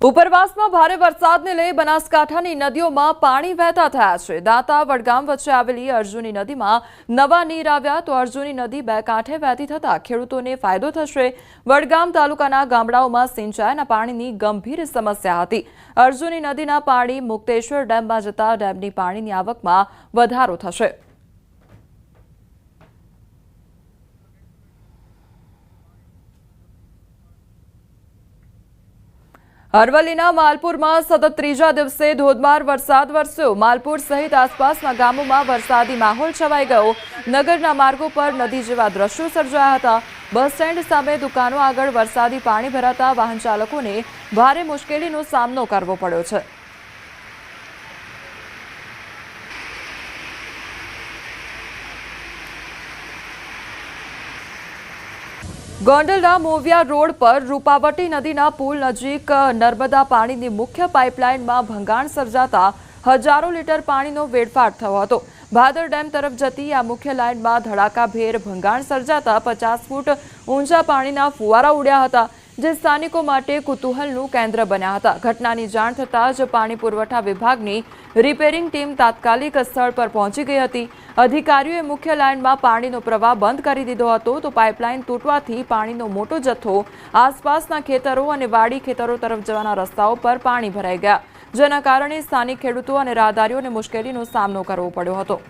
ઉપરવાસમાં ભારે વરસાદને લઈ બનાસકાંઠાની નદીઓમાં પાણી વહેતા થયા છે. દાંતા વડગામ વચ્ચે આવેલી અર્જુની નદીમાં નવા નીર આવ્યા તો અર્જુની નદી બે કાંઠે વહેતી થતાં ખેડૂતોને ફાયદો થશે. વડગામ તાલુકાના ગામડાઓમાં સિંચાઈના પાણીની ગંભીર સમસ્યા હતી. અર્જુની નદીના પાણી મુક્તેશ્વર ડેમમાં જતા ડેમની પાણીની આવકમાં વધારો થશે. અરવલ્લીના માલપુરમાં સતત ત્રીજા દિવસે ધોધમાર વરસાદ વરસ્યો. માલપુર સહિત આસપાસના ગામોમાં વરસાદી માહોલ છવાઈ ગયો. નગરના માર્ગો પર નદી જેવા દ્રશ્યો સર્જાયા હતા. બસ સ્ટેન્ડ સામે દુકાનો આગળ વરસાદી પાણી ભરાતા વાહન ચાલકોને ભારે મુશ્કેલીનો સામનો કરવો પડ્યો છે. ગોંડલના મોવિયા રોડ પર રૂપાવટી નદીના પુલ નજીક નર્મદા પાણીની મુખ્ય પાઇપલાઇનમાં ભંગાણ સર્જાતા હજારો લીટર પાણીનો વેડફાટ થયો હતો. ભાદર ડેમ તરફ જતી આ મુખ્ય લાઇનમાં ધડાકાભેર ભંગાણ સર્જાતા પચાસ ફૂટ ઊંચા પાણીના ફુવારા ઉડ્યા હતા. જે સ્થાનિકો માટે કુતૂહલનું કેન્દ્ર બન્યા હતા. ઘટનાની જાણ થતાં જ પાણી પુરવઠા વિભાગની રિપેરિંગ ટીમ તાત્કાલિક સ્થળ પર પહોંચી ગઈ હતી. અધિકારીઓએ મુખ્ય લાઇનમાં પાણીનો પ્રવાહ બંધ કરી દીધો હતો તો પાઇપલાઇન તૂટવાથી પાણીનો મોટો જથ્થો આસપાસના ખેતરો અને વાડી ખેતરો તરફ જવાના રસ્તાઓ પર પાણી ભરાઈ ગયા. જેના કારણે સ્થાનિક ખેડૂતો અને રાહદારીઓને મુશ્કેલીનો સામનો કરવો પડ્યો હતો.